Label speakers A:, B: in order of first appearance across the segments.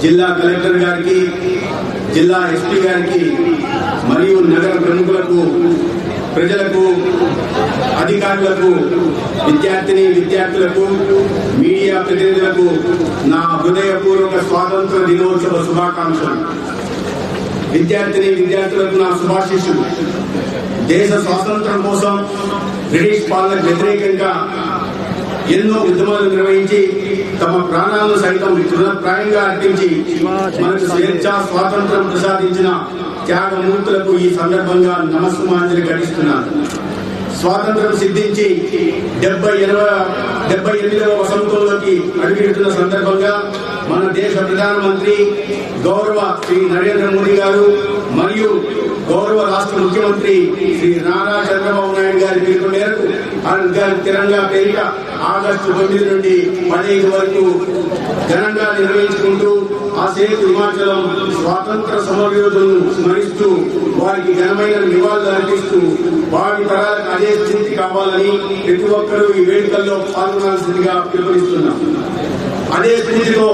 A: జిల్లా కలెక్టర్ గారికి జిల్లా ఎస్పీ గారికి మరియు నగర ప్రముఖులకు ప్రజలకు అధికారులకు విద్యార్థిని విద్యార్థులకు మీడియా ప్రతినిధులకు నా హృదయపూర్వక స్వాతంత్ర దినోత్సవ శుభాకాంక్షలు. విద్యార్థిని విద్యార్థులకు నా శుభాశిష్యులు. దేశ స్వాతంత్రం కోసం బ్రిటిష్ పాలనకు వ్యతిరేకంగా ఎన్నో ఉద్యమాలు నిర్వహించి తమ ప్రాణాలను సైతం తృణప్రాయంగా అర్పించి మనకు స్వేచ్ఛ స్వాతంత్రం ప్రసాదించిన త్యాగమూర్తులకు ఈ సందర్భంగా నమస్సుమాంజలి ఘటిస్తున్నాను. స్వాతంత్రం సిద్ధించి డెబ్బై ఎనభై డెబ్బై ఎనిమిదవ వసంతంలోకి అడుగుపెడుతున్న సందర్భంగా మన దేశ ప్రధానమంత్రి గౌరవ శ్రీ నరేంద్ర మోదీ గారు మరియు గౌరవ రాష్ట్ర ముఖ్యమంత్రి శ్రీ నారా చంద్రబాబు నాయుడు గారి పిలుపు మేరకు తిరంగా పేరిట ఆగస్టు తొమ్మిది నుండి పదిహేను వరకు ఘనంగా నిర్వహించుకుంటూ ఆ సేతు హిమాచలం స్వాతంత్ర సమరయోధులను స్మరిస్తూ వారికి ఘనమైన నివాళులు అర్పిస్తూ వారి తరాలకు అదే స్థితి కావాలని ప్రతి ఒక్కరూ ఈ వేడుకల్లో పాల్గొనాల్సిందిగా పిలుపునిస్తున్నాం. అదే స్థితిలో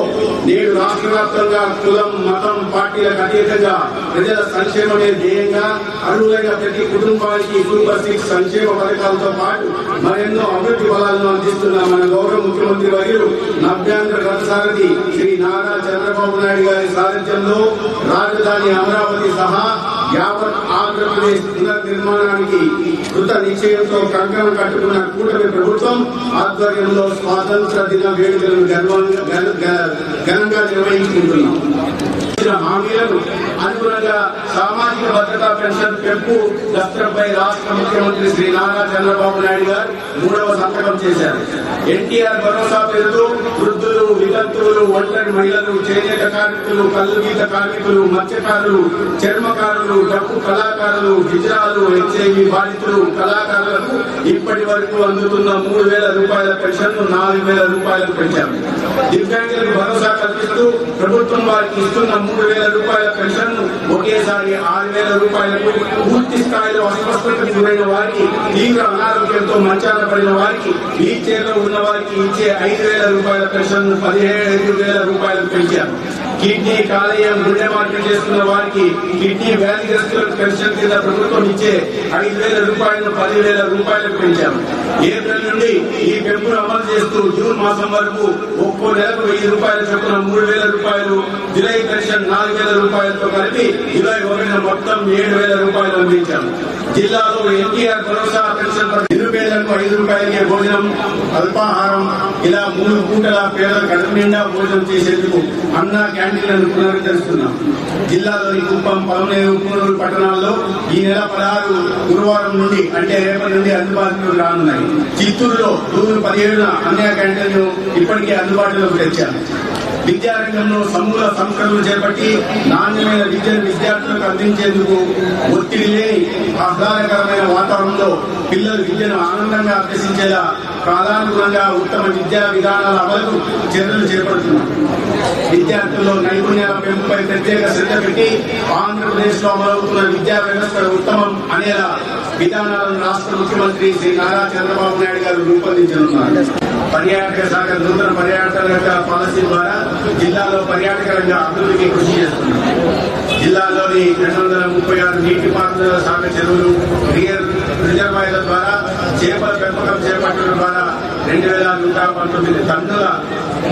A: నేడు రాష్ట్ర వ్యాప్తంగా కులం మతం పార్టీలకు అతీతంగా ప్రజల సంక్షేమమే ధ్యేయంగా అర్హులైన ప్రతి కుటుంబానికి సూపర్ సిక్స్ సంక్షేమ పథకాలతో పాటు మరెన్నో అభివృద్ధి బలాలను అందిస్తున్న మన గౌరవ ముఖ్యమంత్రి వర్యులు నవ్యాంధ్ర రథసారథి శ్రీ నారా చంద్రబాబు నాయుడు గారి సారథ్యంలో రాజధాని అమరావతి సహా యావత్ ఆంధ్రప్రదేశ్ పునర్నిర్మాణానికి కృత నిశ్చయంతో కంకణం కట్టుకున్న కూటమి ప్రభుత్వం ఆధ్వర్యంలో స్వాతంత్ర దిన వేడుకలను ఘనంగా నిర్వహించుకుంటున్నాం. ఇచ్చిన హామీలను అనుగుణంగా సామాజిక భద్రతా పెన్షన్ పెంపు దస్త్రంపై రాష్ట్ర ముఖ్యమంత్రి శ్రీ నారా చంద్రబాబు నాయుడు గారు మూడవ సంతకం చేశారు. ఎన్టీఆర్ భరోసా పేరుతో వృద్ధులు వితంతువులు ఒంటరి మహిళలు చేనేత కార్మికులు కల్లు గీత కార్మికులు మత్స్యకారులు చర్మకారులు డప్పు కళాకారులు గిజరాలు హెచ్ఐవి బాధితులు కళాకారులకు ఇప్పటి వరకు అందుతున్న మూడు వేల రూపాయల పెన్షన్ నాలుగు వేల రూపాయలు పెంచారు. దివ్యాంగులకు భరోసా కల్పిస్తూ ప్రభుత్వం వారికి ఇస్తున్న మూడు వేల రూపాయల పెన్షన్ ఒకేసారి ఆరు వేల రూపాయలకు పూర్తి స్థాయిలో అస్వస్థతకు గురైన వారికి తీవ్ర అనారోగ్యంతో మంచాల పడిన వారికి వీల్ చైర్ ఉన్న వారికి ఇచ్చే ఐదు వేల రూపాయల పెన్షన్ పదిహేడు వేల రూపాయలు పెంచారు. కిడ్నీ కాలేయం గుండె మార్పిడి చేస్తున్న వారికి కిడ్నీ వ్యాధిగ్రస్తులకు పెన్షన్ కింద ప్రభుత్వం ఇచ్చే ఐదు వేల రూపాయలను పదివేల రూపాయలకు పెంచాము ఏప్రిల్ నుండి ఈ పెంపును అమలు చేస్తూ జూన్ మాసం వరకు ఒక్కో నెలకు వెయ్యి రూపాయల చొప్పున మూడు వేల రూపాయలు జులై పెన్షన్ నాలుగు వేల రూపాయలతో కలిపి జులై ఒకటిన మొత్తం ఏడు వేల రూపాయలు అందించాము జిల్లాలో ఎన్టీఆర్ భరోసా పెన్షన్ నిరుపేదలకు ఐదు రూపాయలకే భోజనం అల్పాహారం ఇలా మూడు పూటల పేదల కడుపు నిండా భోజనం చేసేందుకు అన్న క్యాంటీన్లను పునరుద్ధరిస్తున్నాం. జిల్లాలోని కుప్పం పలమనేరు పూనూరు పట్టణాల్లో ఈ నెల పదహారు గురువారం నుండి అంటే రేపటి నుండి అందుబాటులోకి రానున్నాయి. చిత్తూరులో జూన్ పదిహేడున అన్న క్యాంటీన్లు ఇప్పటికే అందుబాటులోకి తెచ్చారు. విద్యారంగంలో సమూల సంస్కరణలు చేపట్టి నాణ్యమైన విద్యను విద్యార్థులకు అందించేందుకు ఒత్తిడి లేని ఆహ్లాదకరమైన వాతావరణంలో పిల్లలు విద్యను ఆనందంగా అభ్యసించేలా ప్రధానంగా ఉత్తమ విద్యా విధానాల అమలు చర్యలు చేపడుతున్నాం. విద్యార్థుల్లో నైపుణ్యాల పెంపుపై ప్రత్యేక శ్రద్ధ పెట్టి ఆంధ్రప్రదేశ్లో అమలవుతున్న విద్యా వ్యవస్థ ఉత్తమం అనేలా విధానాలను రాష్ట్ర ముఖ్యమంత్రి శ్రీ నారా చంద్రబాబు నాయుడు గారు రూపొందించనున్నారు. పర్యాటక శాఖ నూతన పర్యాటక పాలసీ ద్వారా జిల్లాలో పర్యాటక రంగ అభివృద్ధికి కృషి చేస్తుంది. జిల్లాలోని రెండు వందల ముప్పై ఆరు నీటిపారుదల శాఖ చెరువులు రియర్ రిజర్వాయర్ల ద్వారా చేపల పెంపకం చేపట్టడం ద్వారా రెండు వేల నూట పంతొమ్మిది టన్నుల